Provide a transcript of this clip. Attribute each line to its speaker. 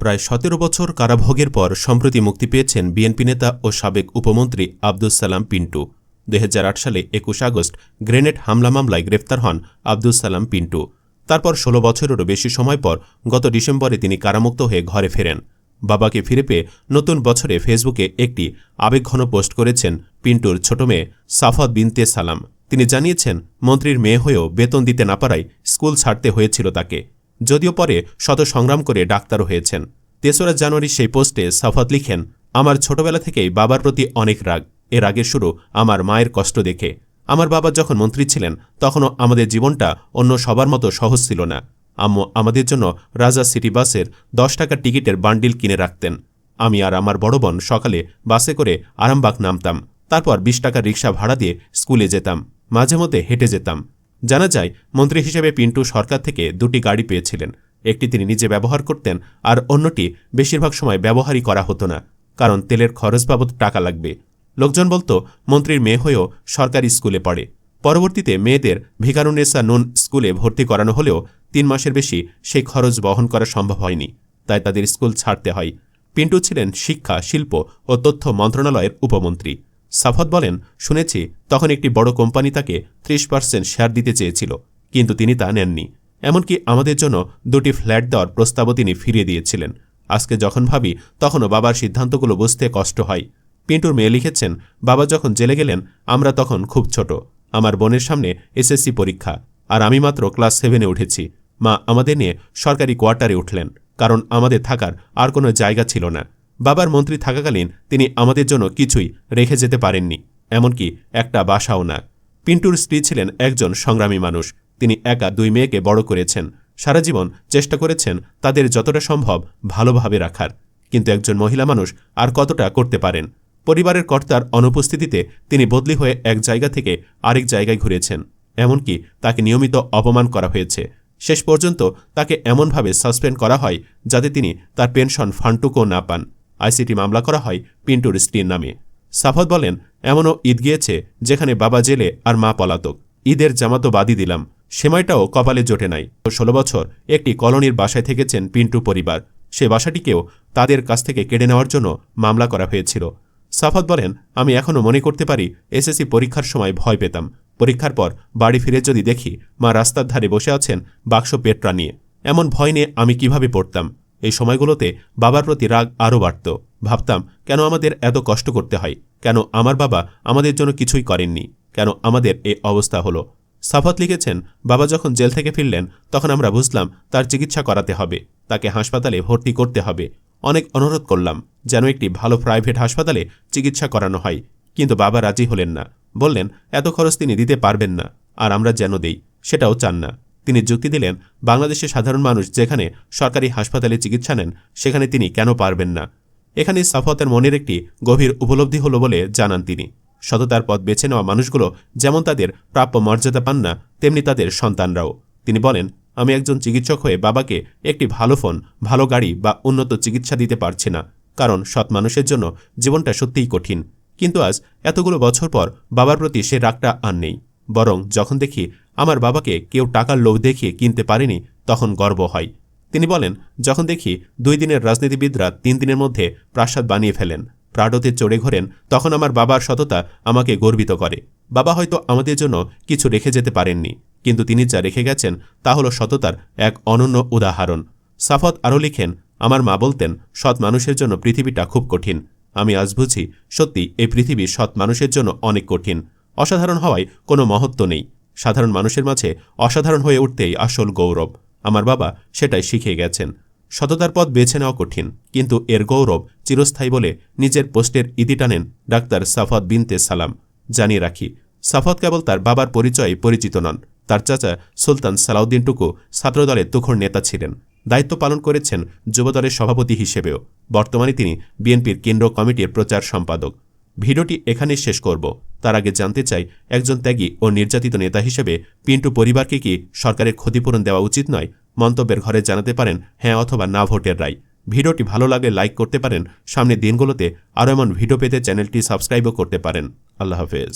Speaker 1: প্রায় সতেরো বছর কারাভোগের পর সম্প্রতি মুক্তি পেয়েছেন বিএনপি নেতা ও সাবেক উপমন্ত্রী আব্দুস সালাম পিন্টু। দু হাজার আট সালে একুশ আগস্ট গ্রেনেড হামলা মামলায় গ্রেফতার হন আব্দুস সালাম পিন্টু। তারপর ষোলো বছরেরও বেশি সময় পর গত ডিসেম্বরে তিনি কারামুক্ত হয়ে ঘরে ফেরেন। বাবাকে ফিরে পেয়ে নতুন বছরে ফেসবুকে একটি আবেগঘন পোস্ট করেছেন পিন্টুর ছোট মেয়ে সাফাত বিনতে সালাম। তিনি জানিয়েছেন, মন্ত্রীর মেয়ে হয়েও বেতন দিতে না পারায় স্কুল ছাড়তে হয়েছিল তাকে। যদিও পরে শত সংগ্রাম করে ডাক্তারও হয়েছেন। তেসরা জানুয়ারি সেই পোস্টে সাফাত লিখেন, আমার ছোটবেলা থেকেই বাবার প্রতি অনেক রাগ। এর আগের শুরু আমার মায়ের কষ্ট দেখে। আমার বাবা যখন মন্ত্রী ছিলেন, তখনও আমাদের জীবনটা অন্য সবার মতো সহজ ছিল না। আম্মু আমাদের জন্য রাজা সিটি বাসের দশ টাকা টিকিটের বান্ডিল কিনে রাখতেন। আমি আর আমার বড় বোন সকালে বাসে করে আরামবাগ নামতাম। তারপর বিশ টাকা রিক্সা ভাড়া দিয়ে স্কুলে যেতাম। মাঝে মধ্যে হেঁটে যেতাম। জানা যায়, মন্ত্রী হিসেবে পিন্টু সরকার থেকে দুটি গাড়ি পেয়েছিলেন। একটি তিনি নিজে ব্যবহার করতেন, আর অন্যটি বেশিরভাগ সময় ব্যবহারই করা হতো না, কারণ তেলের খরচ বাবদ টাকা লাগবে। লোকজন বলতো, মন্ত্রীর মেয়ে হয়েও সরকারি স্কুলে পড়ে। পরবর্তীতে মেয়েদের ভিকারুনেসা নুন স্কুলে ভর্তি করানো হলেও তিন মাসের বেশি সেই খরচ বহন করা সম্ভব হয়নি, তাই তাদের স্কুল ছাড়তে হয়। পিন্টু ছিলেন শিক্ষা, শিল্প ও তথ্য মন্ত্রণালয়ের উপমন্ত্রী। সাফত বলেন, শুনেছি, তখন একটি বড় কোম্পানি তাকে ত্রিশ পার্সেন্ট শেয়ার দিতে চেয়েছিল, কিন্তু তিনি তা নেননি। এমনকি আমাদের জন্য দুটি ফ্ল্যাট দেওয়ার প্রস্তাবও তিনি ফিরিয়ে দিয়েছিলেন। আজকে যখন ভাবি, তখনও বাবার সিদ্ধান্তগুলো বুঝতে কষ্ট হয়। পিন্টুর মেয়ে লিখেছেন, বাবা যখন জেলে গেলেন, আমরা তখন খুব ছোট। আমার বোনের সামনে এসএসসি পরীক্ষা, আর আমি মাত্র ক্লাস সেভেনে উঠেছি। মা আমাদের নিয়ে সরকারি কোয়ার্টারে উঠলেন, কারণ আমাদের থাকার আর কোনো জায়গা ছিল না। বাবার মন্ত্রী থাকাকালীন তিনি আমাদের জন্য কিছুই রেখে যেতে পারেননি, এমনকি একটা বাসাও না। পিন্টুর স্ত্রী ছিলেন একজন সংগ্রামী মানুষ। তিনি একা দুই মেয়েকে বড় করেছেন। সারা জীবন চেষ্টা করেছেন তাদের যতটা সম্ভব ভালোভাবে রাখার। কিন্তু একজন মহিলা মানুষ আর কতটা করতে পারেন? পরিবারের কর্তার অনুপস্থিতিতে তিনি বদলি হয়ে এক জায়গা থেকে আরেক জায়গায় ঘুরেছেন। এমনকি তাকে নিয়মিত অপমান করা হয়েছে। শেষ পর্যন্ত তাকে এমনভাবে সাসপেন্ড করা হয় যাতে তিনি তার পেনশন ফান্ডটুকুও না পান। আইসিটি মামলা করা হয় পিন্টুর স্ত্রীর নামে। সাফত বলেন, এমনও ঈদ গিয়েছে যেখানে বাবা জেলে আর মা পলাতক। ঈদের জামাতো বাদি দিলাম। সেমাইটাও কপালে জোটে নাই। ষোলো বছর একটি কলোনির বাসায় থেকেছেন পিন্টু পরিবার। সে বাসাটিকেও তাদের কাছ থেকে কেড়ে নেওয়ার জন্য মামলা করা হয়েছিল। সাফত বলেন, আমি এখনও মনে করতে পারি এসএসসি পরীক্ষার সময় ভয় পেতাম। পরীক্ষার পর বাড়ি ফিরে যদি দেখি মা রাস্তার ধারে বসে আছেন বাক্স পেটরা নিয়ে। এমন ভয় নিয়ে আমি কীভাবে পড়তাম? এই সময়গুলোতে বাবার প্রতি রাগ আরও বাড়ত। ভাবতাম, কেন আমাদের এত কষ্ট করতে হয়? কেন আমার বাবা আমাদের জন্য কিছুই করেননি? কেন আমাদের এ অবস্থা হলো? সাফত লিখেছেন, বাবা যখন জেল থেকে ফিরলেন, তখন আমরা বুঝলাম তার চিকিৎসা করাতে হবে, তাকে হাসপাতালে ভর্তি করতে হবে। অনেক অনুরোধ করলাম, যেন একটি ভালো প্রাইভেট হাসপাতালে চিকিৎসা করানো হয়। কিন্তু বাবা রাজি হলেন না। বললেন, এত খরচ তিনি দিতে পারবেন না, আর আমরা যেন দেই, সেটাও চান না। তিনি যুক্তি দিলেন, বাংলাদেশের সাধারণ মানুষ যেখানে সরকারি হাসপাতালে চিকিৎসা নেন, সেখানে তিনি কেন পারবেন না? এখানে সাফতের মনের একটি গভীর উপলব্ধি হল বলে জানান তিনি। সততার পথ বেছে নেওয়া মানুষগুলো যেমন তাদের প্রাপ্য মর্যাদা পান না, তেমনি তাদের সন্তানরাও। তিনি বলেন, আমি একজন চিকিৎসক হয়ে বাবাকে একটি ভালো ফোন, ভালো গাড়ি বা উন্নত চিকিৎসা দিতে পারছি না, কারণ সৎ মানুষের জন্য জীবনটা সত্যিই কঠিন। কিন্তু আজ এতগুলো বছর পর বাবার প্রতি সে রাগটা আর নেই। বরং যখন দেখি আমার বাবাকে কেউ টাকার লোভ দেখিয়ে কিনতে পারেনি, তখন গর্ব হয়। তিনি বলেন, যখন দেখি দুই দিনের রাজনীতিবিদরা তিন দিনের মধ্যে প্রাসাদ বানিয়ে ফেলেন প্রাডোতে চড়ে ঘোরেন, তখন আমার বাবার সততা আমাকে গর্বিত করে। বাবা হয়তো আমাদের জন্য কিছু রেখে যেতে পারেননি, কিন্তু তিনি যা রেখে গেছেন তা হল সততার এক অনন্য উদাহরণ। সাফত আরও লিখেন, আমার মা বলতেন, সৎ মানুষের জন্য পৃথিবীটা খুব কঠিন। আমি আজ বুঝি সত্যি এই পৃথিবী সৎ মানুষের জন্য অনেক কঠিন। অসাধারণ হওয়ায় কোনো মহত্ব নেই। সাধারণ মানুষের মাঝে অসাধারণ হয়ে উঠতেই আসল গৌরব। আমার বাবা সেটাই শিখে গেছেন। সততার পথ বেছে নেওয়া কঠিন, কিন্তু এর গৌরব চিরস্থায়ী বলে নিজের পোস্টের ইতি টানেন ডাক্তার সাফাত বিনতে সালাম। জানিয়ে রাখি, সাফত কেবল তার বাবার পরিচয়ে পরিচিত নন। তার চাচা সুলতান সালাউদ্দিন টুকু ছাত্রদলের তুখর নেতা ছিলেন। দায়িত্ব পালন করেছেন যুবদলের সভাপতি হিসেবেও। বর্তমানে তিনি বিএনপির কেন্দ্র কমিটির প্রচার সম্পাদক। ভিডিওটি এখানেই শেষ করব। তার আগে জানতে চাই, একজন ত্যাগী ও নির্যাতিত নেতা হিসেবে পিন্টু পরিবারকে কি সরকারের ক্ষতিপূরণ দেওয়া উচিত নয়? মন্তব্যের ঘরে জানাতে পারেন হ্যাঁ অথবা না ভোটের রায়। ভিডিওটি ভালো লাগে লাইক করতে পারেন। সামনে দিনগুলোতে আরও এমন ভিডিও পেতে চ্যানেলটি সাবস্ক্রাইবও করতে পারেন। আল্লাহ হাফেজ।